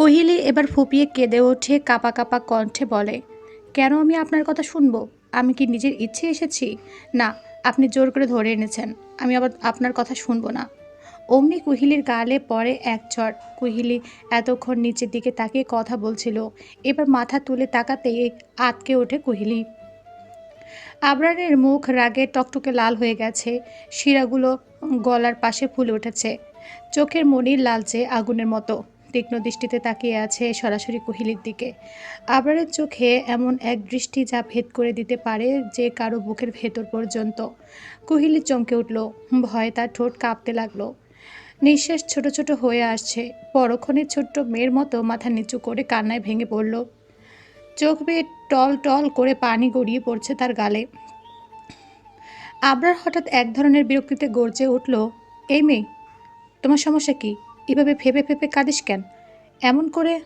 কোহিলি এবার ফুপিয়ে কেঁদে ওঠে, কাপা কাপা কণ্ঠে বলে, কেন আমি আপনার কথা শুনব? আমি কি নিজের ইচ্ছে এসেছি? না, আপনি জোর করে ধরে এনেছেন, আমি আবার আপনার কথা শুনব না। অমনি কুহিলির গালে পরে এক চড় কুহিলি এতক্ষণ নিচের দিকে তাকিয়ে কথা বলছিল। এবার মাথা তুলে তাকাতেই আটকে ওঠে কুহিলি। আবরারের মুখ রাগে টকটকে লাল হয়ে গেছে, শিরাগুলো গলার পাশে ফুলে উঠেছে। চোখের মনির লালচে আগুনের মতো। তীক্ষ্ণ দৃষ্টিতে তাকিয়ে আছে সরাসরি কোহিলির দিকে। আবরারের চোখে এমন এক দৃষ্টি যা ভেদ করে দিতে পারে যে কারও বুকের ভেতর পর্যন্ত। কোহিলি চমকে উঠল। ভয়ে তার ঠোঁট কাঁপতে লাগল। নিঃশ্বাস ছোট ছোট হয়ে আসছে। পরক্ষণে ছোট্ট মেয়ের মতো মাথা নিচু করে কান্নায় ভেঙে পড়ল। চোখ বেয়ে টল টল করে পানি গড়িয়ে পড়ছে তার গালে। আবরার হঠাৎ এক ধরনের বিরক্তিতে গর্জে উঠল, এই মেয়ে, তোমার সমস্যা কি? এভাবে ফেপে ফেপে কাঁদিস কেন? এমন করে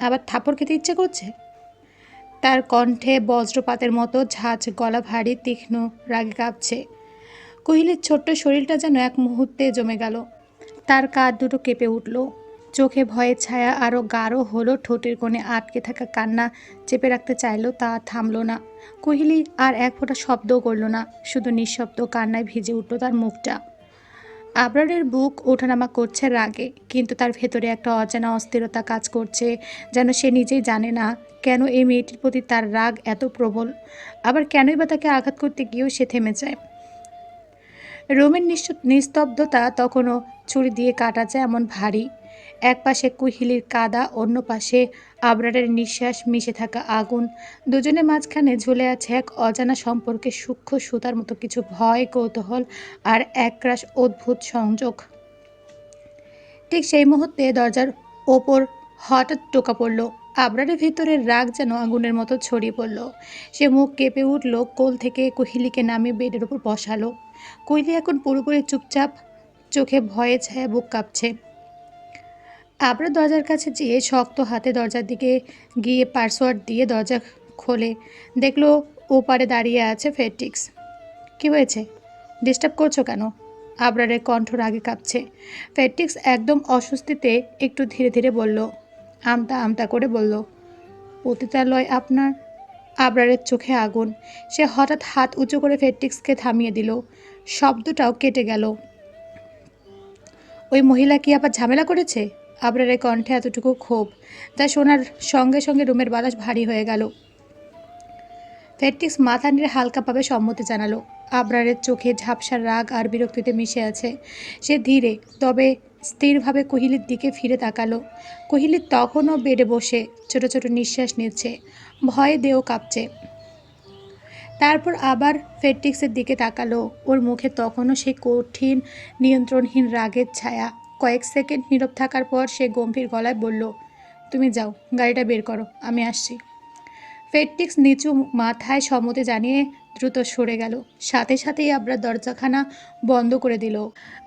আবার থাপড় খেতে ইচ্ছে করছে? তার কণ্ঠে বজ্রপাতের মতো ঝাঁঝ গলা ভারী, তীক্ষ্ণ রাগে কাঁপছে। কোহিলির ছোট্ট শরীরটা যেন এক মুহূর্তে জমে গেল। তার কাঁধ দুটো কেঁপে উঠল। চোখে ভয়ের ছায়া আরও গাঢ় হলো, ঠোঁটের কোণে আটকে থাকা কান্না চেপে রাখতে চাইলো, তা থামলো না। কোহিলি আর এক ফোঁটা শব্দও করল না, শুধু নিঃশব্দ কান্নায় ভিজে উঠল তার মুখটা। আবরারের বুক ওঠানামা করছে রাগে, কিন্তু তার ভেতরে একটা অজানা অস্থিরতা কাজ করছে, যেন সে নিজেই জানে না কেন এই মেয়েটির প্রতি তার রাগ এত প্রবল। আবার কেনই বা তাকে আঘাত করতে গিয়েও সে থেমে যায়। রোমের নিস্তব্ধতা তখনও ছুরি দিয়ে কাটা যায় এমন ভারী। এক পাশে কুহিলির কাদা, অন্য পাশে আবরারের নিঃশ্বাস মিশে থাকা আগুন। দুজনের মাঝখানে ঝুলে আছে এক অজানা সম্পর্কে সূক্ষ্ম সুতার মতো কিছু ভয়, কৌতূহল আর একরাশ অদ্ভুত সংযোগ। ঠিক সেই মুহূর্তে দরজার ওপর হঠাৎ টোকা পড়ল। আবরারের ভিতরের রাগ যেন আগুনের মতো ছড়িয়ে পড়ল। সে মুখ কেঁপে উঠল, কোল থেকে কুহিলিকে নামিয়ে বেডের ওপর বসালো। কোহিলি এখন পুরোপুরি চুপচাপ চোখে ভয়ে ছায়া বুক কাঁপছে। আবরা দরজার কাছে যেয়ে শক্ত হাতে দরজার দিকে গিয়ে পাসওয়ার্ড দিয়ে দরজা খোলে। দেখল ওপারে দাঁড়িয়ে আছে ফেটিক্স কি হয়েছে? ডিস্টার্ব করছ কেন? আবরারের কণ্ঠ রাগে কাঁপছে। ফেটিক্স একদম অস্বস্তিতে একটু ধীরে ধীরে বলল, আমতা আমতা করে বলল পতিতালয় আপনার? আবরারের চোখে আগুন। সে হঠাৎ হাত উঁচু করে ফেটিক্সকে থামিয়ে দিল। শব্দটাও কেটে গেল। ওই মহিলা কি আবার ঝামেলা করেছে? আবরারের কণ্ঠে এতটুকু ক্ষোভ। যা শোনার সঙ্গে সঙ্গে রুমের বাতাস ভারী হয়ে গেল। ফেটিক্স মাথা নেড়ে হালকাভাবে সম্মতি জানালো। আবরারের চোখে ঝাপসা রাগ আর বিরক্তিতে মিশে আছে। সে ধীরে, তবে স্থিরভাবে কোহিলির দিকে ফিরে তাকালো। কোহিলি তখনও বেডে বসে ছোট ছোট নিঃশ্বাস নিচ্ছে। ভয়ে দেহ কাঁপছে। তারপর আবার ফেটিক্সের দিকে তাকালো। ওর মুখে তখনও সেই কঠিন, নিয়ন্ত্রণহীন রাগের ছায়া। কয়েক সেকেন্ড নীরব থাকার পর সে গম্ভীর গলায় বলল, তুমি যাও, গাড়িটা বের করো, আমি আসছি। ফেটিক্স নিচু মাথায় সম্মতি জানিয়ে দ্রুত সরে গেল। সাথে সাথেই আবরা দরজাখানা বন্ধ করে দিল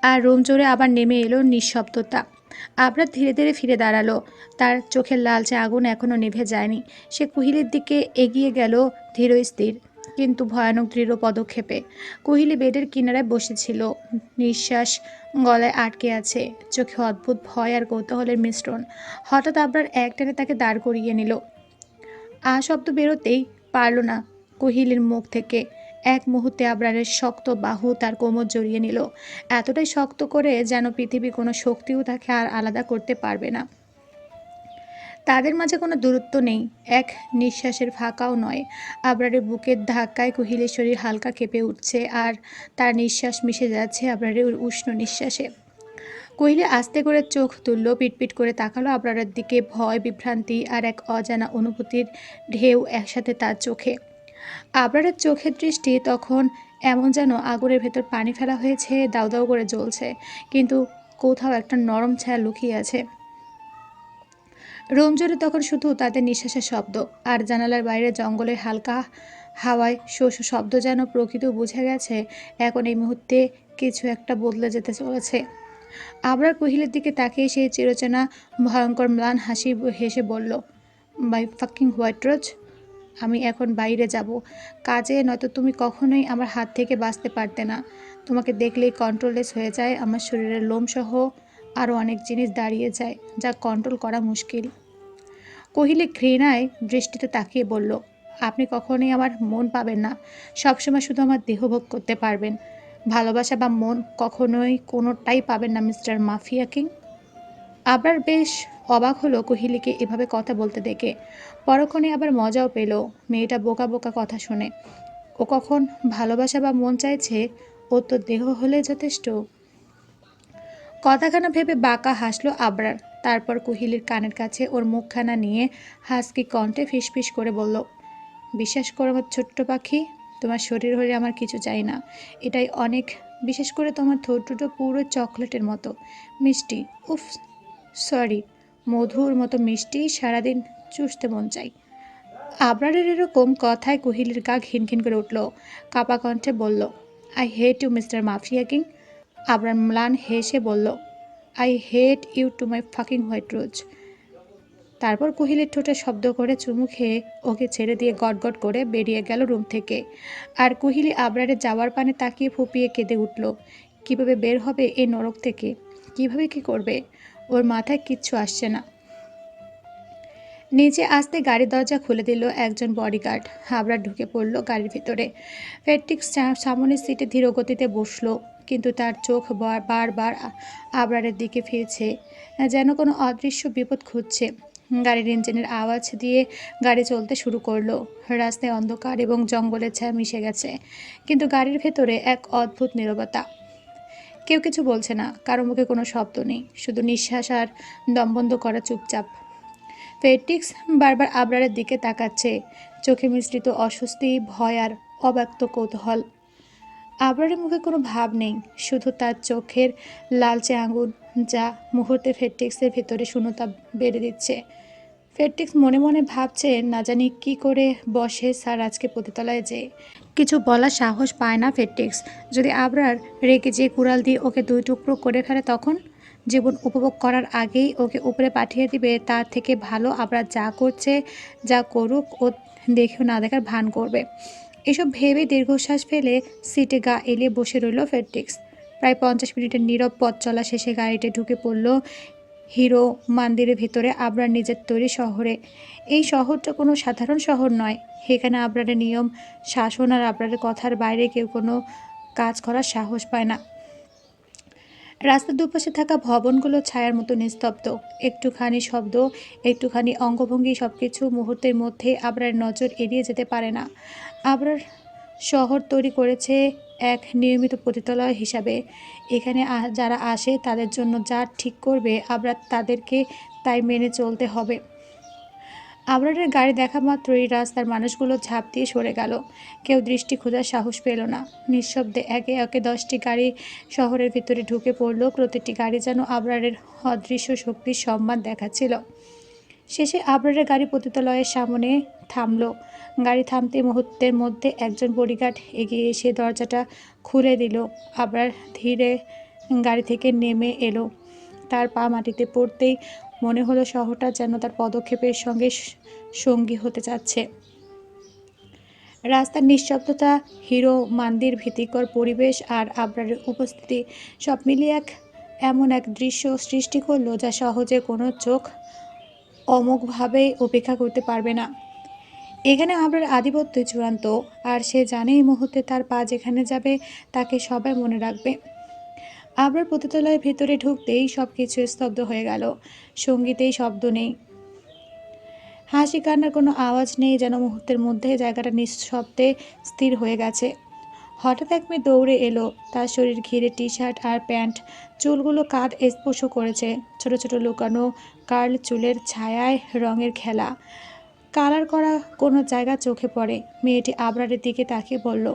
আর রুম জোরে আবার নেমে এলো নিঃশব্দতা। আবরা ধীরে ধীরে ফিরে দাঁড়াল। তার চোখের লালচে আগুন এখনও নেভে যায়নি। সে কুহিলের দিকে এগিয়ে গেল ধীর স্থির কিন্তু ভয়ানক দৃঢ় পদক্ষেপে। কুহিলি বেডের কিনারায় বসেছিল। নিঃশ্বাস গলায় আটকে আছে। চোখে অদ্ভুত ভয় আর কৌতূহলের মিশ্রণ। হঠাৎ আবরার এক টেনে তাকে দাঁড় করিয়ে নিল। আ শব্দ বেরোতেই পারল না কোহিলির মুখ থেকে। এক মুহূর্তে আবরারের শক্ত বাহু তার কোমর জড়িয়ে নিল। এতটাই শক্ত করে যেন পৃথিবী কোনো শক্তিও তাকে আর আলাদা করতে পারবে না। তাদের মাঝে কোনো দূরত্ব নেই। এক নিঃশ্বাসের ফাঁকাও নয়। আবরারের বুকের ধাক্কায় কোহিলের শরীর হালকা কেঁপে উঠছে আর তার নিঃশ্বাস মিশে যাচ্ছে আবরারের উষ্ণ নিঃশ্বাসে। কহিলে আস্তে করে চোখ তুলল, পিটপিট করে তাকালো আবরারের দিকে ভয়, বিভ্রান্তি আর এক অজানা অনুভূতির ঢেউ একসাথে তার চোখে। আবরারের চোখের দৃষ্টি তখন এমন যেন আগুনের ভেতর পানি ফেলা হয়েছে দাউ দাউ করে জ্বলছে। কিন্তু কোথাও একটা নরম ছায়া লুকিয়ে আছে। রুম জুড়ে তখন শুধু তাদের নিঃশ্বাসের শব্দ আর জানালার বাইরে জঙ্গলের হালকা হাওয়ায় শো শব্দ যেন প্রকৃত বুঝে গেছে, এখন এই মুহূর্তে কিছু একটা বদলে যেতে চলেছে। আবরার কোহিলের দিকে তাকিয়ে সেই চিরচেনা, ভয়ঙ্কর ম্লান হাসি হেসে বলল বাই ফাকিং হোয়াইট রোজ, আমি এখন বাইরে যাব। কাজে নয়তো তুমি কখনোই আমার হাত থেকে বাঁচতে পারতে না। তোমাকে দেখলেই কন্ট্রোললেস হয়ে যায়, আমার শরীরের লোমসহ আরও অনেক জিনিস দাঁড়িয়ে যায়, যা কন্ট্রোল করা মুশকিল। কহিলি ঘৃণায় দৃষ্টিতে তাকিয়ে বলল, আপনি কখনোই আমার মন পাবেন না। সবসময় শুধু আমার দেহভোগ করতে পারবেন। ভালোবাসা বা মন কখনোই কোনোটাই পাবেন না, মিস্টার মাফিয়া কিং আবার বেশ অবাক হলো কোহিলিকে এভাবে কথা বলতে দেখে। পরক্ষণে আবার মজাও পেল মেয়েটা বোকা বোকা কথা শুনে। ও কখন ভালোবাসা বা মন চাইছে, ও তো দেহ হলে যথেষ্ট। কথাখানা ভেবে বাঁকা হাসলো আবরার। তারপর কুহিলির কানের কাছে ওর মুখখানা নিয়ে হাসকি কণ্ঠে ফিসফিস করে বলল, বিশ্বাস করো আমার ছোট্ট পাখি, তোমার শরীর হলে আমার কিছু চাই না। এটাই অনেক, বিশেষ করে তোমার ঠোঁট পুরো চকলেটের মতো। মিষ্টি, উফ, সরি, মধুর মতো মিষ্টি সারাদিন চুষতে মন চাই। আবরারের এরকম কথায় কুহিলির গা ঘিন ঘিন করে উঠল। কাপা কণ্ঠে বলল I hate you mister mafia king Abrar ম্লান হেসে বলল I hate you too my fucking white rose তারপর কোহিলের ঠোঁটে শব্দ করে চুমু খেয়ে ওকে ছেড়ে দিয়ে গটগট করে বেরিয়ে গেল রুম থেকে। আর কোহিলি আবরারে যাওয়ার পানে তাকিয়ে ফুপিয়ে কেঁদে উঠল, কীভাবে বের হবে এই নরক থেকে? কীভাবে কি করবে? ওর মাথায় কিচ্ছু আসছে না। নিচে আসতে গাড়ির দরজা খুলে দিল একজন বডিগার্ড হাবড়া ঢুকে পড়ল গাড়ির ভিতরে। ফেট্টিক্স সামনের সিটে ধীর গতিতে বসল, কিন্তু তার চোখ বার- বারবার আবরারের দিকে ফিরছে, যেন কোনো অদৃশ্য বিপদ খুঁজছে। গাড়ির ইঞ্জিনের আওয়াজ দিয়ে গাড়ি চলতে শুরু করল। রাস্তায় অন্ধকার এবং জঙ্গলের ছায়া মিশে গেছে, কিন্তু গাড়ির ভেতরে এক অদ্ভুত নীরবতা। কেউ কিছু বলছে না, কারও মুখে কোনো শব্দ নেই, শুধু নিঃশ্বাস আর দমবন্ধ করা চুপচাপ। ফেটিক্স বারবার আবরারের দিকে তাকাচ্ছে। চোখে মিশ্রিত অস্বস্তি, ভয় আর অব্যক্ত কৌতূহল। আবরারের মুখে কোনো ভাব নেই, শুধু তার চোখের লালচে আঙুল যা মুহূর্তে ফেটটিক্সের ভেতরে শূন্যতা বেড়ে দিচ্ছে। ফেটটিক্স মনে মনে ভাবছে, না জানি কি করে বসে স্যার আজকে পতিতলায় যে। কিছু বলার সাহস পায় না ফেটটিক্স যদি আবরার রেগে যে কুড়াল দিয়ে ওকে দুই টুকরো করে ফেলে তখন? জীবন উপভোগ করার আগেই ওকে উপরে পাঠিয়ে দিবে। তার থেকে ভালো আবরার যা করছে, যা করুক, ও দেখেও না দেখার ভান করবে। এসব ভেবে দীর্ঘশ্বাস ফেলে সিটে গা এলিয়ে বসে রইল ফেটটিক্স প্রায় পঞ্চাশ মিনিটের নীরব পথ চলা শেষে গাড়িতে ঢুকে পড়ল হিরো মন্দিরের ভেতরে আবরার নিজের তৈরি শহরে। এই শহরটা কোনো সাধারণ শহর নয়। এখানে আবরারের নিয়ম, শাসন আর আবরারের কথার বাইরে কেউ কোনো কাজ করার সাহস পায় না। রাস্তার দুপাশে থাকা ভবনগুলো ছায়ার মতো নিস্তব্ধ। একটুখানি শব্দ, একটুখানি অঙ্গভঙ্গি সব কিছু মুহূর্তের মধ্যে আবরার নজর এড়িয়ে যেতে পারে না। আবরার শহর তৈরি করেছে এক নিয়মিত পতিতালয় হিসাবে। এখানে যারা আসে তাদের জন্য যা ঠিক করবে আবরার তাদেরকে তাই মেনে চলতে হবে। আবরারের গাড়ি দেখা মাত্রই রাস্তার মানুষগুলো ঝাঁপ দিয়ে সরে গেল। কেউ দৃষ্টি খোঁজার সাহস পেল না। নিঃশব্দে একে একে দশটি গাড়ি শহরের ভিতরে ঢুকে পড়ল। প্রতিটি গাড়ি যেন আবরারের অদৃশ্য শক্তির সম্মান দেখাচ্ছিল। শেষে আবরারের গাড়ি পতিতালয়ের সামনে থামল। গাড়ি থামতে মুহূর্তের মধ্যে একজন বডিগার্ড এগিয়ে এসে দরজাটা খুলে দিল। আবরার ধীরে গাড়ি থেকে নেমে এলো। তার পা মাটিতে পড়তেই মনে হলো শহরটা যেন তার পদক্ষেপের সঙ্গে সঙ্গী হতে যাচ্ছে রাস্তার নিঃশব্দতা, হিরো, মান্দির ভীতিকর পরিবেশ আর আবরারের উপস্থিতি সব মিলিয়ে এক, এমন এক দৃশ্য সৃষ্টি করল যা সহজে কোনো চোখ অমোঘভাবেই উপেক্ষা করতে পারবে না। এখানে আবরার আধিপত্যই চূড়ান্ত আর সে জানে এই মুহূর্তে তার পা যেখানে যাবে তাকে সবাই মনে রাখবে। আবরার পতিতালয়ের ভেতরে ঢুকতেই সব কিছু স্তব্ধ হয়ে গেল। সঙ্গীতেই শব্দ নেই। হাসি কান্নার কোনো আওয়াজ নেই যেন মুহূর্তের মধ্যে জায়গাটা নিঃশব্দে স্থির হয়ে গেছে। হঠাৎ এক মেয়ে দৌড়ে এলো। তার শরীর ঘিরে টি শার্ট আর প্যান্ট, চুলগুলো কাঁধ স্পর্শ করেছে। ছোট ছোট লুকানো কার্ল চুলের ছায়ায় রঙের খেলা। কালার করা কোনো জায়গা চোখে পড়ে। মেয়েটি আবরারের দিকে তাকিয়ে বলল,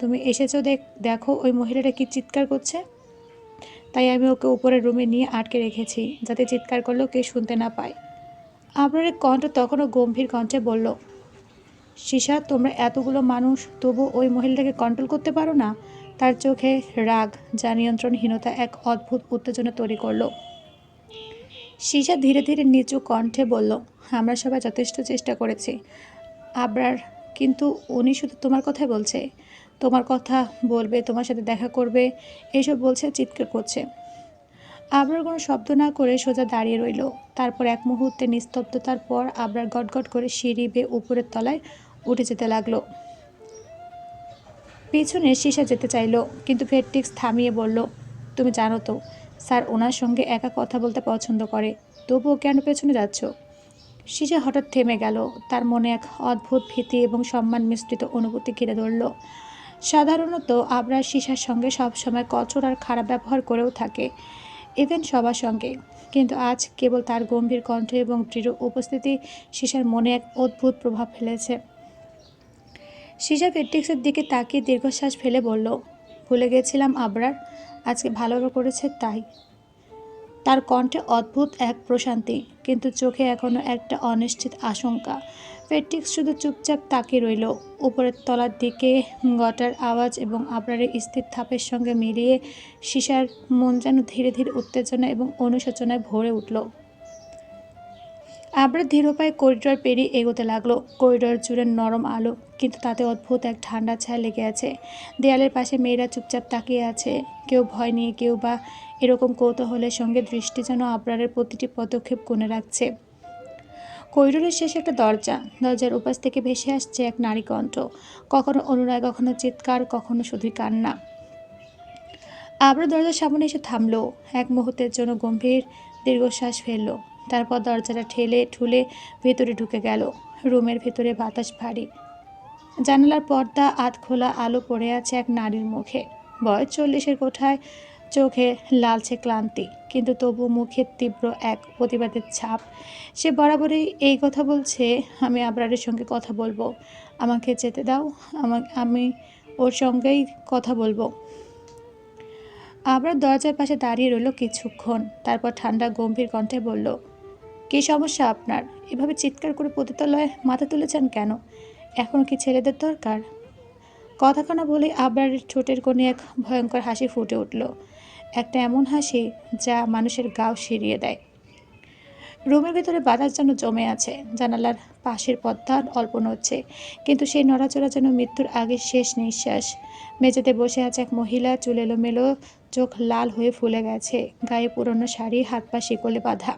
তুমি এসেছ দেখ, দেখো, ওই মহিলাটা কি চিৎকার করছে? তাই আমি ওকে উপরের রুমে নিয়ে আটকে রেখেছি, যাতে চিৎকার করলেও কেউ শুনতে না পায়। আবরারের কণ্ঠ তখনও গম্ভীর কণ্ঠে বলল, সিসা, তোমরা এতগুলো মানুষ, তবু ওই মহিলাটাকে কন্ট্রোল করতে পারো না? তার চোখে রাগ, যা নিয়ন্ত্রণহীনতা এক অদ্ভুত উত্তেজনা তৈরি করল। সিসা ধীরে ধীরে নিচু কণ্ঠে বলল, আমরা সবাই যথেষ্ট চেষ্টা করেছি, আবরার, কিন্তু উনি শুধু তোমার কথাই বলছে। তোমার কথা বলবে, তোমার সাথে দেখা করবে এসব বলছে, চিৎকার করছে। আবরার কোনো শব্দ না করে সোজা দাঁড়িয়ে রইল। তারপর এক মুহূর্তে নিস্তব্ধতার পর আবরার গটগট করে সিঁড়ি বেয়ে উপরের তলায় উঠে যেতে লাগল। পিছনে সীসা যেতে চাইলো, কিন্তু ফেটটিক্স থামিয়ে বলল, তুমি জানো তো, স্যার ওনার সঙ্গে একা কথা বলতে পছন্দ করে, তবুও কেন পেছনে যাচ্ছ? সীসা হঠাৎ থেমে গেল। তার মনে এক অদ্ভুত ভীতি এবং সম্মান মিশ্রিত অনুভূতি ঘিরে ধরল। সাধারণত আবরার সিসার সঙ্গে সবসময় কচর আর খারাপ ব্যবহার করেও থাকে ইভেন সবার সঙ্গে। কিন্তু আজ কেবল তার গম্ভীর কণ্ঠ এবং দৃঢ় উপস্থিতি সিসার মনে এক অদ্ভুত প্রভাব ফেলেছে। সীসা ফেট্রিক্সের দিকে তাকিয়ে দীর্ঘশ্বাস ফেলে বলল, ভুলে গেছিলাম আবরার, আজকে ভালো করেছে তাই। তার কণ্ঠে অদ্ভুত এক প্রশান্তি, কিন্তু চোখে এখনও একটা অনিশ্চিত আশঙ্কা। ফেট্রিক্স শুধু চুপচাপ তাকিয়ে রইল। উপরের তলার দিকে গটার আওয়াজ এবং আবরারের স্থির থাপের সঙ্গে মিলিয়ে সীসার মন যেন ধীরে ধীরে উত্তেজনা এবং অনুশোচনায় ভরে উঠল। আবরার ধীর পায়ে করিডোর পেরিয়ে এগোতে লাগল। করিডোর জুড়ে নরম আলো কিন্তু তাতে অদ্ভুত এক ঠান্ডা ছায়া লেগে আছে। দেয়ালের পাশে মেয়েরা চুপচাপ তাকিয়ে আছে। কেউ ভয় নিয়ে কেউ বা এরকম কৌতূহলের সঙ্গে দৃষ্টি যেন আবরারের প্রতিটি পদক্ষেপ কোণে রাখছে। করিডোরের শেষে একটা দরজা, দরজার উপাস থেকে ভেসে আসছে এক নারী কণ্ঠ। কখনো অনুরায় কখনো চিৎকার, কখনো শুধুই কান্না। আবার দরজার সামনে এসে থামলো। এক মুহূর্তের জন্য গম্ভীর দীর্ঘশ্বাস ফেলল। তারপর দরজাটা ঠেলে ঠুলে ভেতরে ঢুকে গেল। রুমের ভেতরে বাতাস ভারী। জানালার পর্দা আধ খোলা আলো পড়ে আছে এক নারীর মুখে। বয়স চল্লিশের কোঠায় চোখে লালচে ক্লান্তি, কিন্তু তবু মুখে তীব্র এক প্রতিবাদের ছাপ। সে বরাবরই এই কথা বলছে, আমি আবরারের সঙ্গে কথা বলব। আমাকে যেতে দাও আমাকে আমি ওর সঙ্গেই কথা বলব। আবরার দরজার পাশে দাঁড়িয়ে রইল কিছুক্ষণ, তারপর ঠান্ডা গম্ভীর কণ্ঠে বলল, কী সমস্যা আপনার? এভাবে চিৎকার করে পতিতালয়ে মাথা তুলেছেন কেন? এখনও কি ছেলেদের দরকার? কথাখানা বলে আবরারের ঠোঁটের কোণে এক ভয়ঙ্কর হাসি ফুটে উঠল। একটা এমন হাসি যা মানুষের গাও সিরিয়ে দেয়। রুমের ভেতরে বাতাস যেন জমে আছে। জানালার পাশের পর্দা অল্প নড়ছে, কিন্তু সেই নড়াচড়া যেন মৃত্যুর আগে শেষ নিঃশ্বাস। মেঝেতে বসে আছে এক মহিলা, চুল এলোমেলো, চোখ লাল হয়ে ফুলে গেছে, গায়ে পুরনো শাড়ি, হাত পা শিকলে বাঁধা।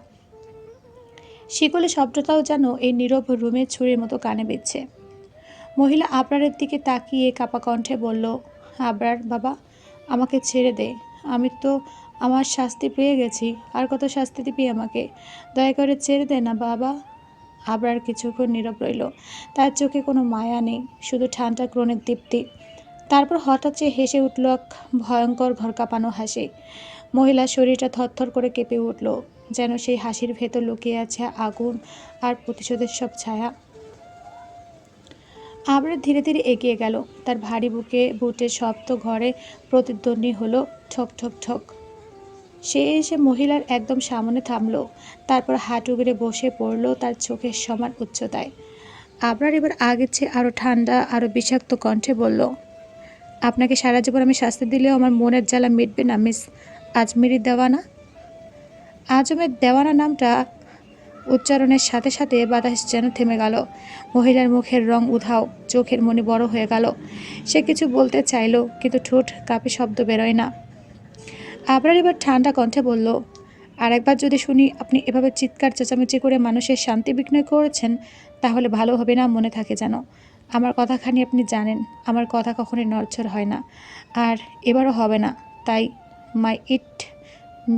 শিকলে শব্দটাও যেন এই নীরব রুমে ছুরির মতো কানে বিচ্ছে মহিলা আবরারের দিকে তাকিয়ে কাপা কণ্ঠে বলল, আবরার বাবা, আমাকে ছেড়ে দে। আমি তো আমার শাস্তি পেয়ে গেছি। আর কত শাস্তি দিবি আমাকে? দয়া করে ছেড়ে দে না, বাবা। আবরার কিছুক্ষণ নীরব রইল। তার চোখে কোনো মায়া নেই, শুধু ঠান্ডা ক্রণের দীপ্তি। তারপর হঠাৎ সে হেসে উঠল এক ভয়ঙ্কর ঘর কাঁপানো হাসি। মহিলার শরীরটা থরথর করে কেঁপে উঠল, যেন সেই হাসির ভেতর লুকিয়ে আছে আগুন আর প্রতিশোধের সব ছায়া। আবরার ধীরে ধীরে এগিয়ে গেল। তার ভারী বুকে, বুটের শব্দ ঘরে প্রতিদ্বন্দ্বী হলো। ঠক ঠক ঠক। সে এসে মহিলার একদম সামনে থামলো, তারপর হাঁটু গেড়ে বসে পড়ল তার চোখের সমান উচ্চতায়। আবরার এবার আগের চেয়ে আরও ঠান্ডা আরও বিষাক্ত কণ্ঠে বলল, আপনাকে সারা জীবন আমি শাস্তি দিলেও আমার মনের জ্বালা মিটবে না, মিস আজমিরি দেওয়ানা? আজমের দেওয়ানা নামটা উচ্চারণের সাথে সাথে বাতাস যেন থেমে গেল। মহিলার মুখের রং উধাও, চোখের মনি বড় হয়ে গেল। সে কিছু বলতে চাইলো, কিন্তু ঠোঁট কাপে শব্দ বেরোয় না। আবার এবার ঠান্ডা কণ্ঠে বলল আর একবার যদি শুনি আপনি এভাবে চিৎকার, চেঁচামেচি করে মানুষের শান্তি বিঘ্ন করেছেন, তাহলে ভালো হবে না মনে থাকে যেন। আমার কথাখানি আপনি জানেন, আমার কথা কখনোই নড়ছড় হয় না। আর এবারও হবে না, তাই my it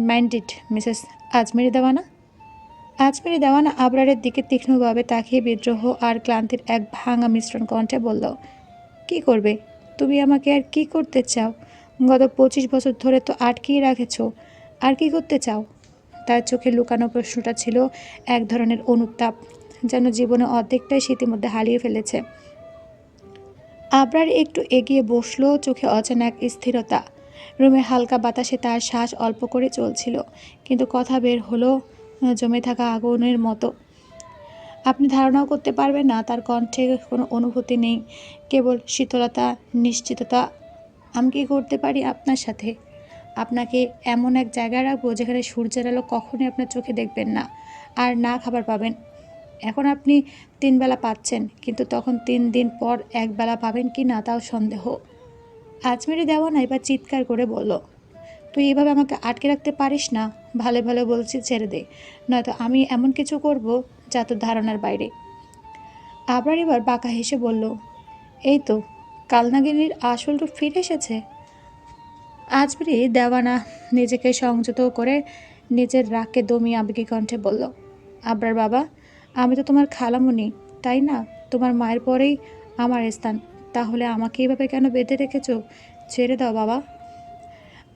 minded Mrs Ajmeri Dewana? Ajmeri Dewana আবরারের দিকে তীক্ষ্ণভাবে তাকিয়ে বিদ্রোহ আর ক্লান্তির এক ভাঙা মিশ্রণ কণ্ঠে বলল, কি করবে? তুমি আমাকে আর কি করতে চাও? গত পঁচিশ বছর ধরে তো আটকিয়ে রেখেছো। আর কি করতে চাও? তার চোখে লুকানো প্রশ্নটা ছিল এক ধরনের অনুতাপ, যেন জীবনে অর্ধেকটাই শীতের মধ্যে হারিয়ে ফেলেছে। আবরার একটু এগিয়ে বসল চোখে অজানা এক স্থিরতা। রুমে হালকা বাতাসে তার শ্বাস অল্প করে চলছিল, কিন্তু কথা বের হলো জমে থাকা আগুনের মতো। আপনি ধারণাও করতে পারবেন না, তার কণ্ঠে কোনো অনুভূতি নেই, কেবল শীতলতা, নিশ্চিততা আমি কি করতে পারি আপনার সাথে? আপনাকে এমন এক জায়গায় রাখব যেখানে সূর্যের আলো কখনোই আপনার চোখে দেখবেন না আর না খাবার পাবেন। এখন আপনি তিন বেলা পাচ্ছেন, কিন্তু তখন তিন দিন পর এক বেলা পাবেন কি না তাও সন্দেহ। আজমেরি দেওয়ানা এবার চিৎকার করে বলল তুই এভাবে আমাকে আটকে রাখতে পারিস না? ভালো ভালো বলছি, ছেড়ে দে। নয়তো আমি এমন কিছু করব যা তোর ধারণার বাইরে। আবার এবার বাঁকা হেসে বলল, এই তো কালনাগিনীর আসল রূপ ফিরে এসেছে? আজবরি দেওয়ানা নিজেকে সংযত করে নিজের রাগকে দমিয়ে আবেগী কণ্ঠে বলল, আবরার বাবা, আমি তো তোমার খালামুনি, তাই না? তোমার মায়ের পরেই আমার স্থান। তাহলে আমাকে এভাবে কেন বেঁধে রেখেছো? ছেড়ে দাও বাবা।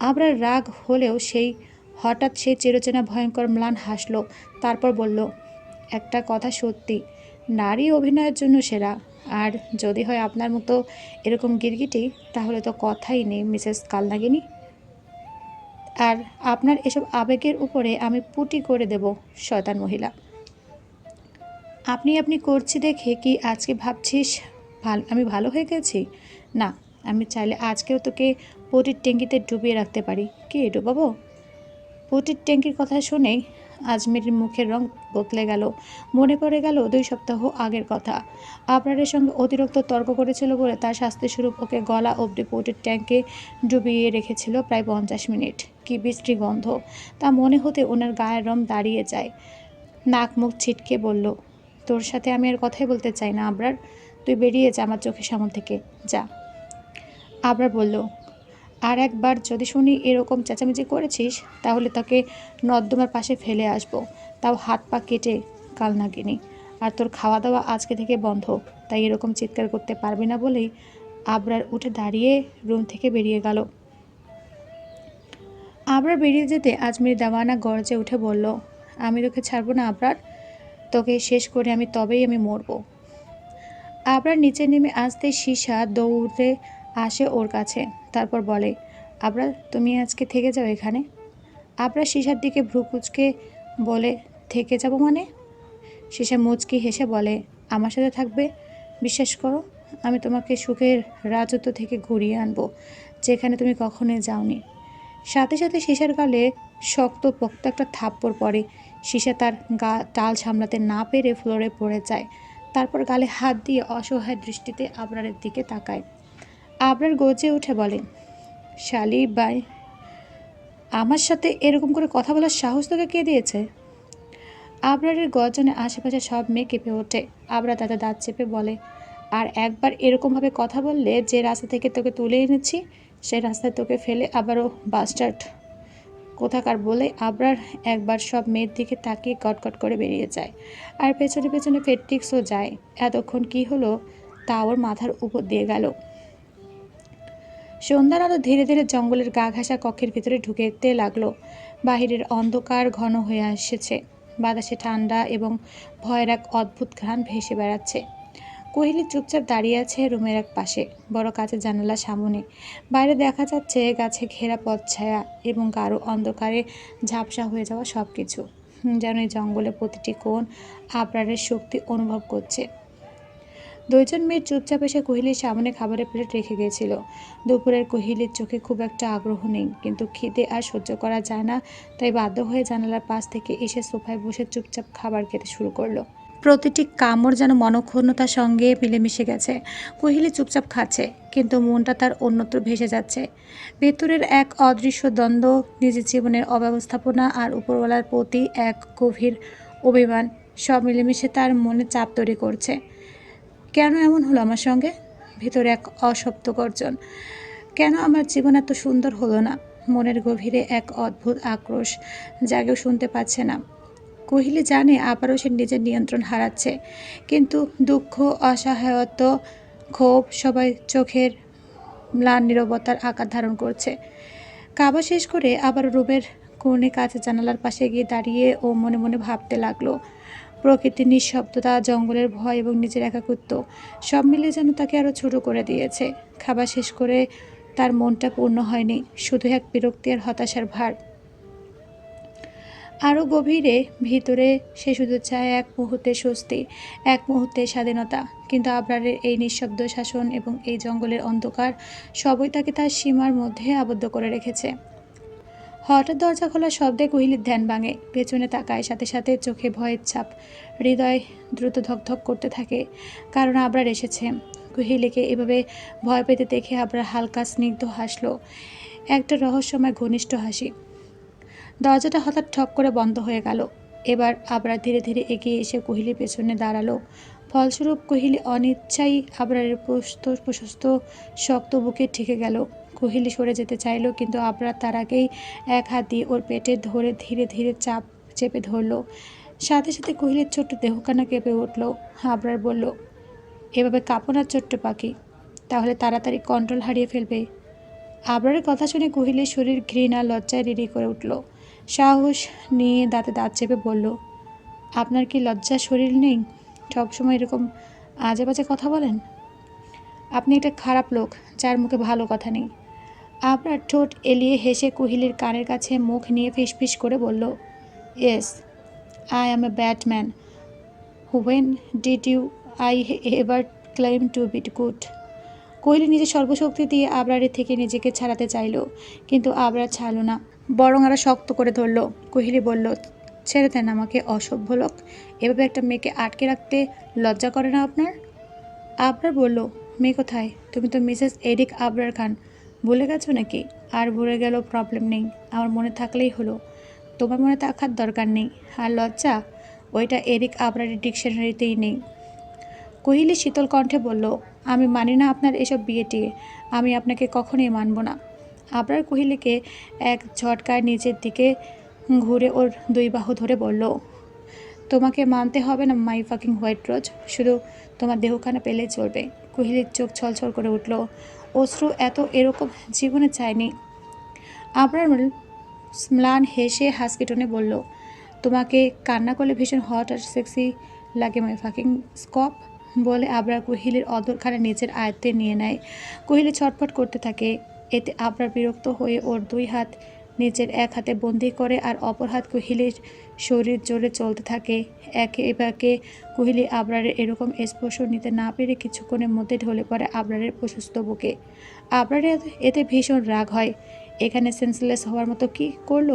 আবরার রাগ হলেও সেই হঠাৎ সেই চিরচেনা ভয়ঙ্কর ম্লান হাসলো, তারপর বলল, একটা কথা সত্যি, নারী অভিনয়ের জন্য সেরা। আর যদি হয় আপনার মতো এরকম গিরগিটি, তাহলে তো কথাই নেই, মিসেস কালনাগিনী। আর আপনার এসব আবেগের উপরে আমি পুটি করে দেব, শয়তান মহিলা। আপনি আপনি করছি দেখে কি আজকে ভাবছিস? ভালো, আমি ভালো হয়ে গেছি? না, আমি চাইলে আজকেও তোকে পটির ট্যাঙ্কিতে ডুবিয়ে রাখতে পারি। কি ডুবাবো? পটির ট্যাঙ্কির কথা শুনেই আজমিরের মুখের রং বদলে গেল। মনে পড়ে গেল দুই সপ্তাহ আগের কথা। আবরারের সঙ্গে অতিরিক্ত তর্ক করেছিল বলে তার শাস্তিস্বরূপ ওকে গলা অবধি পটির ট্যাঙ্কে ডুবিয়ে রেখেছিল প্রায় পঞ্চাশ মিনিট। কি বৃষ্টি গন্ধ। তা মনে হতে ওনার গায়ের রং দাঁড়িয়ে যায়। নাক মুখ ছিটকে বলল, তোর সাথে আমি আর কথাই বলতে চাই না আবরার। তুই বেরিয়ে যা আমার চোখের সামন থেকে। যা। আবরার বলল আর একবার যদি শুনি এরকম চেঁচামেচি করেছিস, তাহলে তাকে নর্দমার পাশে ফেলে আসব। তাও হাত পা কেটে কাল নাগিনি। আর তোর খাওয়া দাওয়া আজকে থেকে বন্ধ। তাই এরকম চিৎকার করতে পারবি না বলেই আবরার উঠে দাঁড়িয়ে রুম থেকে বেরিয়ে গেল। আবরার বেরিয়ে যেতে আজমির দেওয়ানা গরজে উঠে বলল, আমি তোকে ছাড়বো না আবরার। তোকে শেষ করে আমি তবেই আমি মরবো। আবরার নিচে নেমে আসতে সীসা দৌড়ে আসে ওর কাছে। তারপর বলে আবরা তুমি আজকে থেকে যাও এখানে? আবরা সীসার দিকে ভ্রুকুচকে বলে, থেকে যাব মানে? সীসা মুচকি হেসে বলে, আমার সাথে থাকবে? বিশ্বাস করো, আমি তোমাকে সুখের রাজত্ব থেকে ঘুরিয়ে আনব, যেখানে তুমি কখনোই যাওনি। সাথে সাথে সীসার গালে শক্ত পোক্ত একটা থাপ্পড় পড়ে। সীসা তার গা টাল সামলাতে না পেরে ফ্লোরে পড়ে যায়। তারপর গালে হাত দিয়ে অসহায় দৃষ্টিতে আবরারের দিকে তাকায়। আবরার গজে উঠে বলে, শালি বাই আমার সাথে এরকম করে কথা বলার সাহস তোকে কে দিয়েছে? আবরারের গর্জনে আশেপাশে সব মেয়ে কেঁপে ওঠে। আবরা তাতে দাঁত চেপে বলে, আর একবার এরকমভাবে কথা বললে যে রাস্তা থেকে তোকে তুলে এনেছি, সেই রাস্তায় তোকে ফেলে আবারও বাস্টার্ড কোথাকার বলে আবরার একবার সব মেয়ের দিকে তাকিয়ে কটকট করে বেরিয়ে যায়। আর পেছনে পেছনে ফেট্রিক্সও যায়। এতক্ষণ কি হলো তা ওর মাথার উপর দিয়ে গেল। সন্ধ্যার আলো ধীরে ধীরে জঙ্গলের গা ঘাসা কক্ষের ভিতরে ঢুকেতে লাগল। বাহিরের অন্ধকার ঘন হয়ে আসছে। বাতাসে ঠান্ডা এবং ভয়ের এক অদ্ভুত ঘ্রাণ ভেসে বেড়াচ্ছে। কোহিলি চুপচাপ দাঁড়িয়ে আছে রুমের এক পাশে, বড় কাঁচের জানালা সামনে। বাইরে দেখা যাচ্ছে গাছে ঘেরা পথছায়া এবং গাঢ় অন্ধকারে ঝাপসা হয়ে যাওয়া সব কিছু যেন এই জঙ্গলে প্রতিটি কোণ আবরারের শক্তি অনুভব করছে। দুইজন মেয়ে চুপচাপ এসে কোহিলির সামনে খাবারের প্লেট রেখে গিয়েছিল দুপুরের কোহিলির চোখে খুব একটা আগ্রহ নেই, কিন্তু খিদে আর সহ্য করা যায় না, তাই বাধ্য হয়ে জানালার পাশ থেকে এসে সোফায় বসে চুপচাপ খাবার খেতে শুরু করল। প্রতিটি কামড় যেন মনক্ষুণ্ণতার সঙ্গে মিলেমিশে গেছে। কোহিলি চুপচাপ খাচ্ছে, কিন্তু মনটা তার অন্যত্র ভেসে যাচ্ছে। ভেতরের এক অদৃশ্য দ্বন্দ্ব, নিজের জীবনের অব্যবস্থাপনা আর উপরওয়ালার প্রতি এক গভীর অভিমান, সব মিলেমিশে তার মনে চাপ তৈরি করছে। কেন এমন হলো আমার সঙ্গে? ভিতরে এক অসপ্ত গর্জন। কেন আমার জীবন এত সুন্দর হলো না? মনের গভীরে এক অদ্ভুত আক্রোশ জাগেও শুনতে পাচ্ছে না। কোহিলি জানে আবারও সে নিজের নিয়ন্ত্রণ হারাচ্ছে। কিন্তু দুঃখ, অসহায়ত্ব, ক্ষোভ সবাই চোখের ম্লান নিরবতার আকার ধারণ করছে। কাবা শেষ করে আবার রুবের কোণে কাছে জানালার পাশে গিয়ে দাঁড়িয়ে ও মনে মনে ভাবতে লাগল প্রকৃতির নিঃশব্দতা, জঙ্গলের ভয় এবং নিজের একাকুত্ব, সব মিলে যেন তাকে আরও ছোট করে দিয়েছে। খাবার শেষ করে তার মনটা পূর্ণ হয়নি, শুধু এক বিরক্তি আর হতাশার ভার। আরও গভীরে, ভিতরে সে শুধু চায় এক মুহূর্তে স্বস্তি, এক মুহূর্তে স্বাধীনতা। কিন্তু আবরারের এই নিঃশব্দ শাসন এবং এই জঙ্গলের অন্ধকার সবই তাকে তার সীমার মধ্যে আবদ্ধ করে রেখেছে। হঠাৎ দরজা খোলার শব্দে কোহিলির ধ্যান ভাঙে, পেছনে তাকায় সাথে সাথে চোখে ভয়ের ছাপ। হৃদয় দ্রুত ধকধক করতে থাকে, কারণ আবরার এসেছে। কোহিলিকে এভাবে ভয় পেতে দেখে আবরার হালকা স্নিগ্ধ হাসলো। একটা রহস্যময় ঘনিষ্ঠ হাসি। দরজাটা হঠাৎ ঠক করে বন্ধ হয়ে গেল। এবার আবরার ধীরে ধীরে এগিয়ে এসে কোহিলির পেছনে দাঁড়াল। ফলস্বরূপ কোহিলি অনিচ্ছাই আবরারের প্রস্ত প্রশস্ত শক্ত বুকে ঠেকে গেল। কোহিলি সরে যেতে চাইলো, কিন্তু আবরার তার আগেই এক হাত দিয়ে ওর পেটে ধরে ধীরে ধীরে চাপ চেপে ধরলো। সাথে সাথে কোহিলির ছোট্ট দেহখানা কেঁপে উঠল। আবরার বলল, এভাবে কাঁপনার ছোট্ট পাখি, তাহলে তাড়াতাড়ি কন্ট্রোল হারিয়ে ফেলবে। আবরারের কথা শুনে কোহিলির শরীর ঘৃণা, লজ্জায় রিরি করে উঠল। সাহস নিয়ে দাঁতে দাঁত চেপে বলল, আপনার কি লজ্জা শরীর নেই? সবসময় এরকম আজে বাজে কথা বলেন? আপনি একটা খারাপ লোক, যার মুখে ভালো কথা নেই। আপনার ঠোঁট এলিয়ে হেসে কোহিলির কানের কাছে মুখ নিয়ে ফিসফিস করে বলল, yes, I am a Batman. When did you, I ever climb to beat good. Kohli নিজের সর্বশক্তি দিয়ে আবরারের থেকে নিজেকে ছাড়াতে চাইল, কিন্তু আবরার ছাড়ল না। বরং আরও শক্ত করে ধরল। কোহলি বলল, ছেড়ে দেন আমাকে, অসভ্য লোক। এভাবে একটা মেয়েকে আটকে রাখতে লজ্জা করে না আপনার? আবরার বলল, মেয়ে কোথায়? তুমি তো মিসেস এরিক আবরার খান। ভুলে গেছো নাকি? আর ভুলে গেল প্রবলেম নেই। আমার মনে থাকলেই হলো। তোমার মনে থাকার দরকার নেই। আর লজ্জা? ওইটা এরিক আবরারের ডিকশনারিতেই নেই। কোহিলি শীতল কণ্ঠে বলল, আমি মানি না আপনার এসব বিয়ে টিয়ে আমি আপনাকে কখনোই মানব না। আবরার কোহিলিকে এক ঝটকায় নিচের দিকে ঘুরে ওর দুই বাহু ধরে বলল, তোমাকে মানতে হবে না মাই ফাকিং হোয়াইট রোজ। শুধু তোমার দেহখানা পেলেই চলবে। কোহিলির চোখ ছলছল করে উঠল। অশ্রু এত এরকম জীবনে চায়নি। আবরার স্মলান হেসে হাসকিটনে বলল, তোমাকে কান্না করলে ভীষণ হট আর সেক্সি লাগে মাই ফাকিং স্কপ বলে আবরার কোহিলির অদরখানে নিজের আয়ত্তে নিয়ে নেয়। কোহিলি ছটফট করতে থাকে, এতে আবরার বিরক্ত হয়ে ওর দুই হাত নিজের এক হাতে বন্দি করে আর অপর হাত কোহিলির শরীর জোরে চলতে থাকে। একে এবাকে কোহলি আবরারের এরকম স্পর্শ নিতে না পেরে কিছুক্ষণের মধ্যে ঢলে পড়ে আবরারের প্রশস্ত বুকে। আবরারের এতে ভীষণ রাগ হয়। এখানে সেন্সলেস হওয়ার মতো কি করল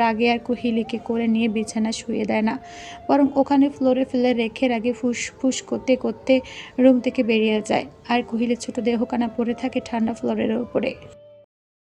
রাগে আর কোহিলিকে করে নিয়ে বিছানা শুয়ে দেয় না। বরং ওখানে ফ্লোরে ফেলে রেখে রাগে ফুস ফুস করতে করতে রুম থেকে বেরিয়ে যায়। আর কোহিলির ছোট দেহখানা পড়ে থাকে ঠান্ডা ফ্লোরের উপরে।